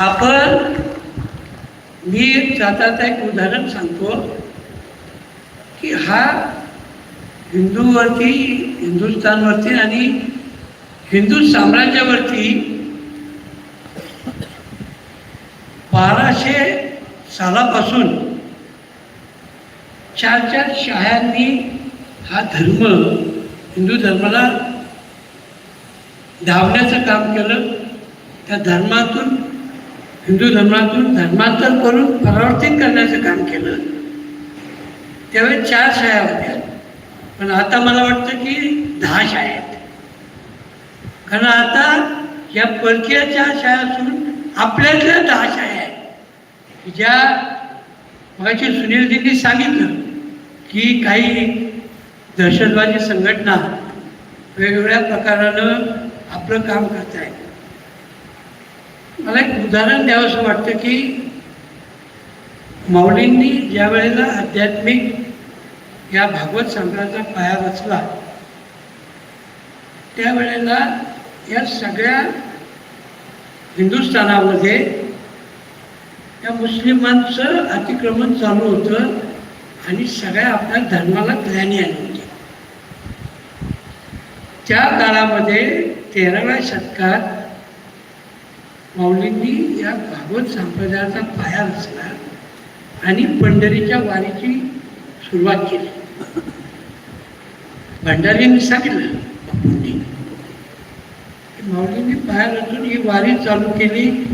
आपण मी एक एक उदाहरण सांगतो की हा हिंदूवरती हिंदुस्थानवरती आणि हिंदू साम्राज्यावरती बाराशे सालापासून चार चार शाळांनी हा धर्म हिंदू धर्माला धावण्याचं काम केलं. त्या धर्मातून हिंदू धर्मातून धर्मांतर करून परावर्तित करण्याचं काम केलं. त्यावेळी चार शाळा होत्या. पण आता मला वाटतं की दहा शाळा आहेत. कारण आता या परकीयाच्या शाळा असून आपल्यातल्या दहा शाळा आहेत. ज्या मगाशी सुनीलजींनी सांगितलं की काही दहशतवादी संघटना वेगवेगळ्या प्रकारानं आपलं काम करत आहेत मला एक उदाहरण द्यावंसं वाटतं की माऊलींनी ज्या वेळेला आध्यात्मिक या भागवत संग्रहाचा पाया रचला त्यावेळेला या सगळ्या हिंदुस्थानामध्ये या मुस्लिमांचं अतिक्रमण चालू होतं आणि सगळ्या आपल्या धर्माला ग्लॅनी आली होती. त्या काळामध्ये तेराव्या शतकात माऊलींनी या भागवत संप्रदायाचा पाया रचला आणि पंढरीच्या वारीची सुरुवात केली. भंडारींनी सांगितलं माऊलींनी पाया रचून ही वारी चालू केली.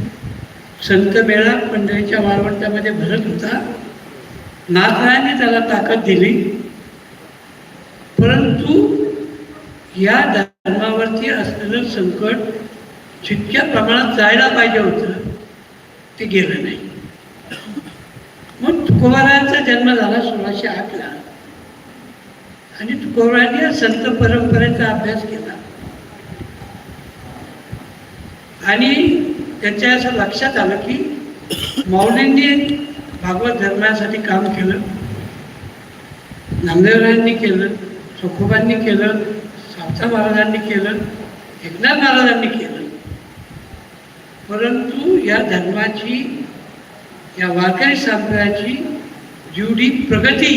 संत मेळा पंढरीच्या वाळवंटामध्ये भरत होता. नाथरायाने त्याला ताकद दिली. परंतु या धर्मावरती असलेलं संकट जितक्या प्रमाणात जायला पाहिजे होतं ते गेलं नाही. मग तुकोबारायांचा जन्म झाला सोळाशे आठला आणि तुकोबारांनी या संत परंपरेचा अभ्यास केला. आणि त्यांच्या असं लक्षात आलं की माऊलींनी भागवत धर्मासाठी काम केलं. नामदेवरायांनी केलं चोखोबांनी केलं सावता महाराजांनी केलं एकनाथ महाराजांनी केलं. परंतु या धर्माची या वारकरी संप्रदायाची जेवढी प्रगती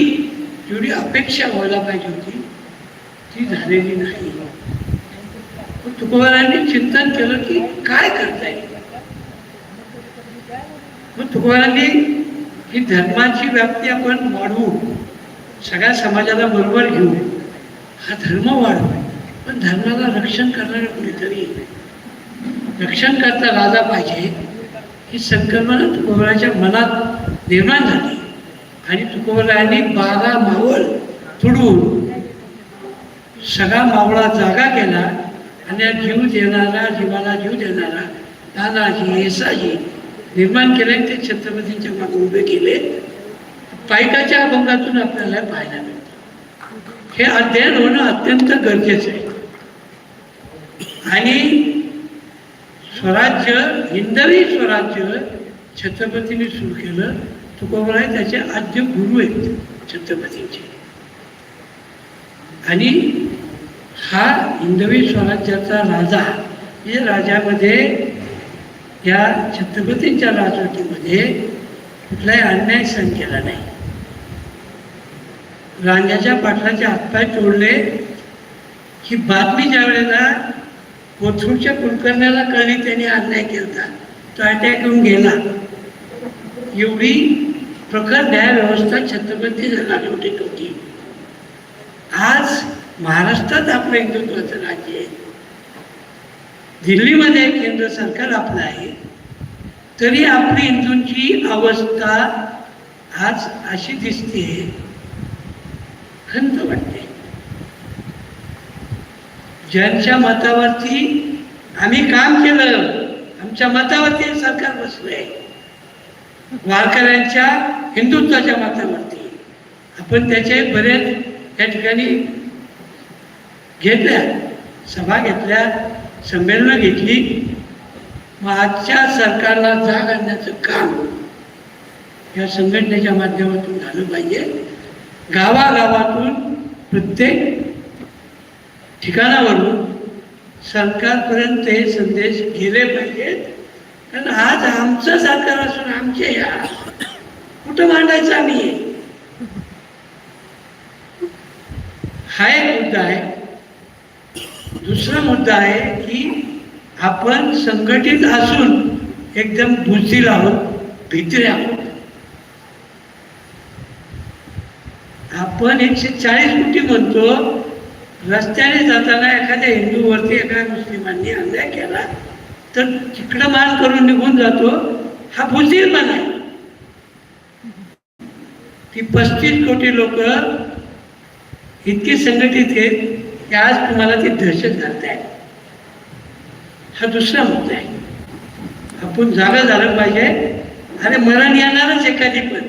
जेवढी अपेक्षा व्हायला पाहिजे होती ती झालेली नाही. तुकोबारांनी चिंतन केलं की काय करता येईल? मग तुकोबारांनी ही धर्माची व्याप्ती आपण वाढवू सगळ्या समाजाला बरोबर घेऊ हा धर्म वाढवू पण धर्माला रक्षण करणारं कोणीतरी रक्षण करता राजा पाहिजे ही संकल्पना तुकोबराच्या मनात निर्माण झाली. आणि तुकोबरायांनी बारा मावळ तुडवून सगळा मावळा जागा केला आणि या जीव देणारा जीवाला जीव देणारा तानाजी येसाजी निर्माण केले ते छत्रपतींच्या मागे उभे केले. पायकाच्या अभंगातून आपल्याला पाहायला मिळतं. हे अध्ययन होणं अत्यंत गरजेचं आहे. आणि स्वराज्य हिंदवी स्वराज्य छत्रपतीने सुरू केलं. तुकोबराय त्याचे आद्य गुरु आहेत छत्रपतींचे. आणि हा हिंदवी स्वराज्याचा राजा. या राजामध्ये या छत्रपतींच्या राजवटीमध्ये कुठलाही अन्याय सहन केला नाही. रांग्याच्या पाटलाचे हातपाय तोडले. ही बातमी ज्या वेळेला कोथरूडच्या कुलकर्ण्याला कळणे त्याने अन्याय केला तो अटॅक येऊन गेला. एवढी प्रखर न्याय व्यवस्था छत्रपती राजवटीत होती आज महाराष्ट्रात आपलं हिंदुत्वाचं राज्य आहे. दिल्लीमध्ये केंद्र सरकार आपलं आहे. तरी आपली हिंदूंची अवस्था आज अशी दिसते खंत वाटते. ज्यांच्या मतावरती आम्ही काम केलं आमच्या मतावरती सरकार बसलंय. वारकऱ्यांच्या हिंदुत्वाच्या मतावरती. आपण त्याचे बरेच या ठिकाणी घेतल्या सभा घेतल्या संमेलनं घेतली. मग आजच्या सरकारला जाग आणण्याचं काम या संघटनेच्या माध्यमातून झालं पाहिजे. गावागावातून प्रत्येक ठिकाणावरून सरकारपर्यंत हे संदेश गेले पाहिजेत. कारण आज आमचं सरकार असून आमचे या कुठं मांडायचं आम्ही हा? एक मुद्दा आहे. दुसरा मुद्दा आहे की आपण संघटित असून एकदम बुजदिल आहोत भित्री आहोत. आपण एकशे चाळीस कोटी म्हणतो रस्त्याने जाताना एखाद्या हिंदूवरती एखाद्या मुस्लिमांनी अन्याय केला तर तिकडं मान करून निघून जातो हा बुजदिलपणा आहे. ती पस्तीस कोटी लोक इतकी संघटित आहेत की आज तुम्हाला ती दहशत घालताय हा दुसरा मुद्दा आहे. आपण जागा झालं पाहिजे अरे मरण येणारच एखादी पण.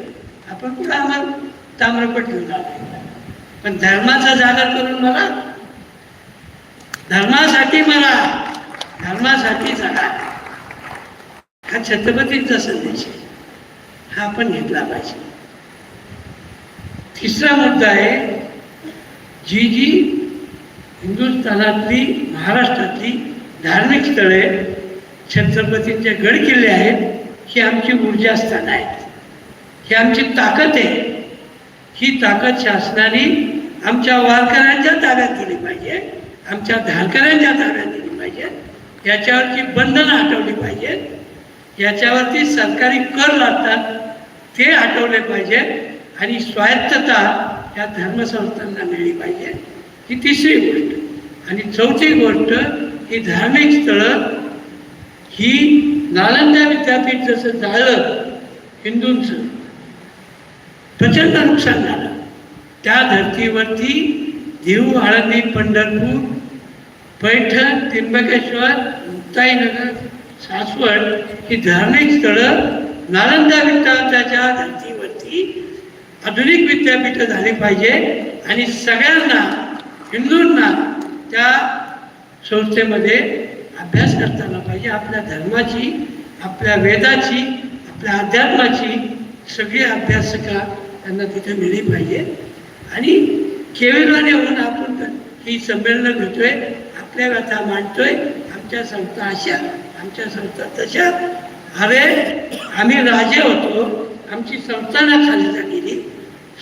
आपण कुठं आम्हाला ताम्रपट घेऊन आलो पण धर्माचा जागर करून मला धर्मासाठी मला धर्मासाठी जगा. हा छत्रपतींचा संदेश आहे. हा आपण घेतला पाहिजे. तिसरा मुद्दा आहे जी जी हिंदुस्थानातली महाराष्ट्रातली धार्मिक स्थळे छत्रपतींचे गड किल्ले आहेत ही आमची ऊर्जा स्थान आहेत. ही आमची ताकद आहे. ही ताकद शासनाने आमच्या वारकऱ्यांच्या ताब्यात दिली पाहिजे आमच्या धारकऱ्यांच्या ताब्यात दिली पाहिजे याच्यावरची बंधनं हटवली पाहिजेत याच्यावरती सरकारी कर लागतात ते हटवले पाहिजे आणि स्वायत्तता या धर्मसंस्थांना मिळली पाहिजे. ही तिसरी गोष्ट. आणि चौथी गोष्ट ही धार्मिक स्थळं ही नालंदा विद्यापीठ जसं झालं हिंदूंचं प्रचंड नुकसान झालं. त्या धर्तीवरती देऊ आळंदी पंढरपूर पैठण त्र्यंबकेश्वर मुक्ताईनगर सासवड ही धार्मिक स्थळं नालंदा विद्यापीठाच्या धर्तीवरती आधुनिक विद्यापीठ झाली पाहिजे आणि सगळ्यांना हिंदूंना त्या संस्थेमध्ये अभ्यास करताना पाहिजे. आपल्या धर्माची आपल्या वेदाची आपल्या अध्यात्माची सगळी अभ्यासका त्यांना तिथे मिळली पाहिजे. आणि केविलवाने होऊन आपण ही संमेलनं घेतोय आपल्या व्यथा मांडतोय आमच्या संस्था अशा आमच्या संस्था तशा. अरे आम्ही राजे होतो आमची संस्थाना खाली झालेली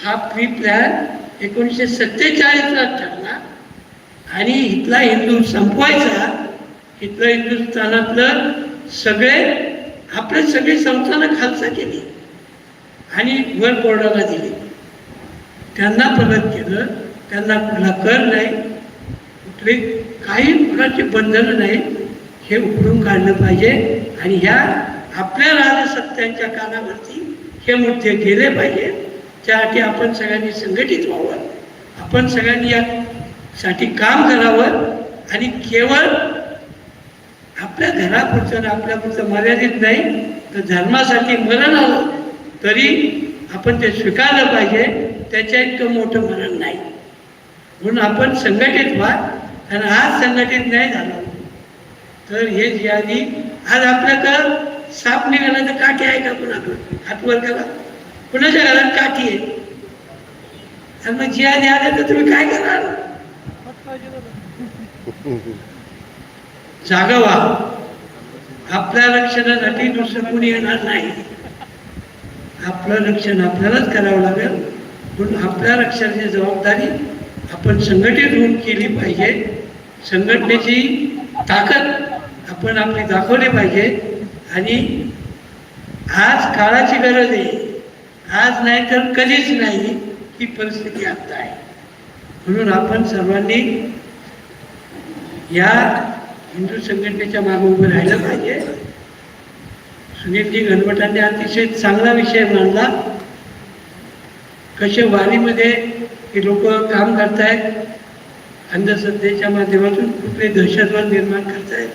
हा प्री प्लॅन एकोणीसशे सत्तेचाळीसला ठरला. आणि इथला हिंदू संपवायचा. इथलं हिंदुस्थानातलं सगळे आपले सगळे संस्थानं खालसा केली आणि वर बोर्डाला दिली. त्यांना परत केलं त्यांना कुठला कर नाही कुठले काही प्रकारची बंधनं नाही हे उकडून काढलं पाहिजे. आणि ह्या आपल्या सत्यांच्या कानावरती हे मुद्दे गेले पाहिजे. त्यासाठी आपण सगळ्यांनी संघटित व्हावं. आपण सगळ्यांनी यासाठी काम करावं. आणि केवळ आपल्या घरापुरतं आणि आपल्यापुरतं मर्यादित नाही तर धर्मासाठी मरण आलं. तरी आपण ते स्वीकारलं पाहिजे त्याच्या इतकं मोठं मरण नाही. म्हणून आपण संघटित व्हा आणि आज संघटित नाही झालो. तर हे जे आधी आज आपल्याकडं साप निघाला तर काठी आहे का कुणाकडं? हातवर करा कुणाच्या घरात काठी आहे? आणि मग जी आधी आलं तर तुम्ही काय करणार? जागा व्हा आपल्या रक्षणासाठी दुसरं कोणी येणार नाही. आपलं रक्षण आपल्यालाच करावं लागेल. म्हणून आपल्या रक्षणाची जबाबदारी आपण संघटित होऊन केली पाहिजे. संघटनेची ताकद आपण आपली दाखवली पाहिजे. आणि आज काळाची गरज आहे. आज नाही तर कधीच नाही ही परिस्थिती आता आहे. म्हणून आपण सर्वांनी या हिंदू संघटनेच्या मागे उभं राहिलं पाहिजे. सुनीलजी घनवटांनी अतिशय चांगला विषय मांडला. कसे वारीमध्ये हे लोक काम करतायत अंधश्रद्धेच्या माध्यमातून कुठले दहशतवाद निर्माण करतायत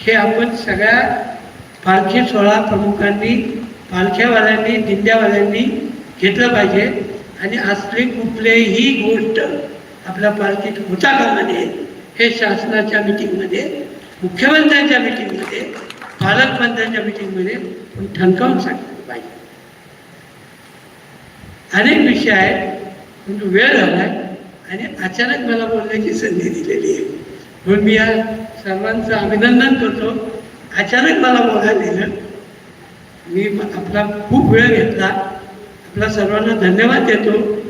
हे आपण सगळ्या पालखी सोहळा प्रमुखांनी पालख्यावाल्यांनी दिंड्यावाल्यांनी घेतलं पाहिजे. आणि असली कुठलीही गोष्ट आपल्या पालखीत होता कामा नये हे शासनाच्या मिटिंगमध्ये मुख्यमंत्र्यांच्या मिटिंगमध्ये पालकमंत्र्यांच्या मिटिंगमध्ये पण ठणकावून सांगितलं पाहिजे अनेक विषय आहेत परंतु वेळ झाला आणि अचानक मला बोलण्याची संधी दिलेली आहे. म्हणून मी या सर्वांचं अभिनंदन करतो. अचानक मला बोलायला दिलं. मी आपला खूप वेळ घेतला. आपला सर्वांना धन्यवाद देतो.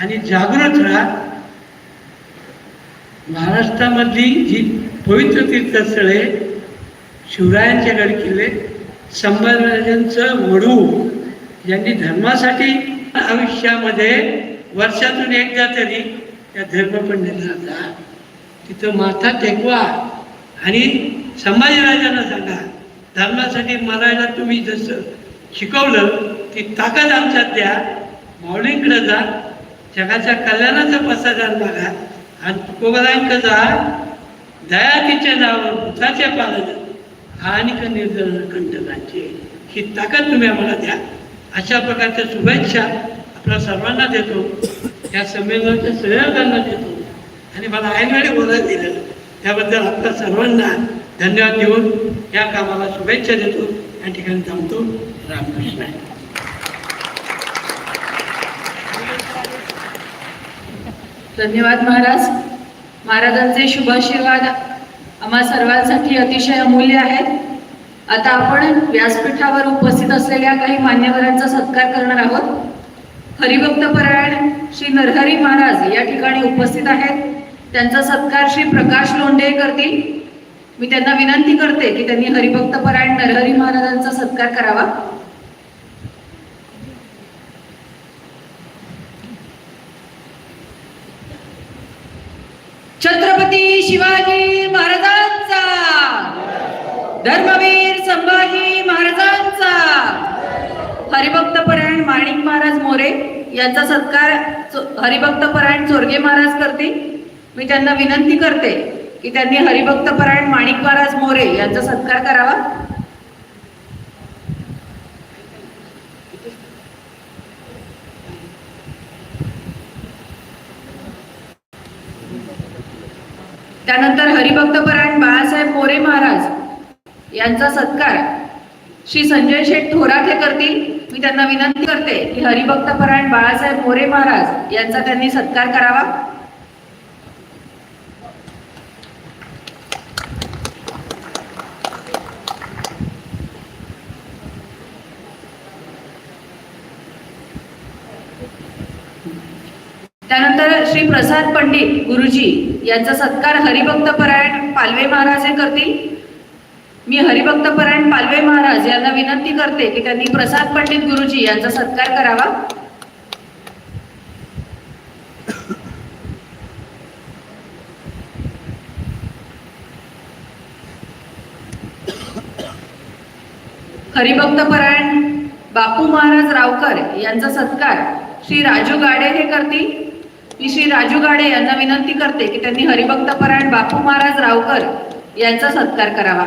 आणि जागृत राहा. महाराष्ट्रामधली जी पवित्र तीर्थस्थळे शिवरायांचे गडकिल्ले संभाजीराजांचं वडू यांनी धर्मासाठी आयुष्यामध्ये वर्षातून एकदा तरी त्या धर्मपंडितला जा तिथं माथा टेकवा आणि संभाजीराजांना सांगा धर्मासाठी मरायला तुम्ही जसं शिकवलं ती ताकद आमच्यात द्या. माऊलींकडे जा जगाच्या कल्याणाचा पसादार बघा आणि तुकोबरांक जा. दया तिच्या नावावर भूताच्या पालन आणि निर्जन कंटकांची ही ताकद तुम्ही आम्हाला द्या. अशा प्रकारच्या शुभेच्छा आपल्या सर्वांना देतो. या संमेलनाच्या सहयोगांना देतो. आणि मला ऐनवेळी बोलायला दिलं. त्याबद्दल आपल्या सर्वांना धन्यवाद देऊन या कामाला शुभेच्छा देतो. या ठिकाणी थांबतो. रामकृष्ण. धन्यवाद महाराज. महाराजांचे शुभाशीर्वाद आम्हा सर्वांसाठी अतिशय अमूल्य आहेत. आता आपण व्यासपीठावर उपस्थित असलेल्या काही मान्यवरांचा सत्कार करणार आहोत. हरिभक्त परायण श्री नरहरी महाराज या ठिकाणी उपस्थित आहेत. त्यांचा सत्कार श्री प्रकाश लोंढे करतील. मी त्यांना विनंती करते की त्यांनी हरिभक्त परायण नरहरी महाराजांचा सत्कार करावा छत्रपती शिवाजी महाराजांचा. धर्मवीर संभाजी महाराजांचा. हरिभक्त परायण माणिक महाराज मोरे यांचा सत्कार हरिभक्त परायण चोरगे महाराज करतील. मी त्यांना विनंती करते की त्यांनी हरिभक्त परायण माणिक महाराज मोरे यांचा सत्कार करावा. त्यानंतर हरिभक्त परायण बाळासाहेब मोरे महाराज यांचा सत्कार श्री संजय शेठ थोरात हे करतील. मी त्यांना विनंती करते की हरिभक्त परायण बाळासाहेब मोरे महाराज यांचा त्यांनी सत्कार करावा. त्यानंतर श्री प्रसाद पंडित गुरुजी यांचा सत्कार हरिभक्त परायण पालवे महाराज हे करतील. मी हरिभक्त परायण पालवे महाराज यांना विनंती करते की त्यांनी प्रसाद पंडित गुरुजी यांचा सत्कार करावा. हरिभक्त परायण बापू महाराज रावकर यांचा सत्कार श्री राजू गाडे हे करतील. मी श्री राजू गाडे यांना विनंती करते की त्यांनी हरिभक्त परायण बापू महाराज रावकर यांचा सत्कार करावा.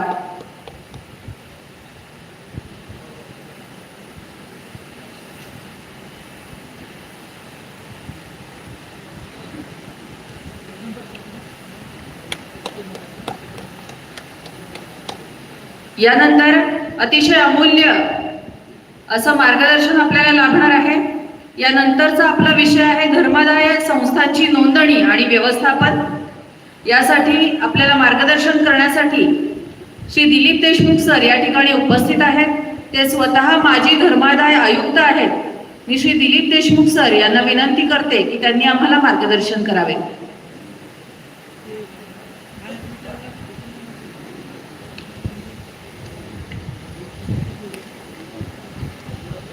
यानंतर अतिशय अमूल्य असं मार्गदर्शन आपल्याला लाभणार आहे. यानंतरचा आपला विषय आहे धर्मादाय संस्थांची नोंदणी आणि व्यवस्थापन. यासाठी आपल्याला मार्गदर्शन करण्यासाठी श्री दिलीप देशमुख सर या ठिकाणी उपस्थित आहेत. ते स्वतः माजी धर्मादाय आयुक्त आहेत. मी श्री दिलीप देशमुख सर यांना विनंती करते की त्यांनी आम्हाला मार्गदर्शन करावे.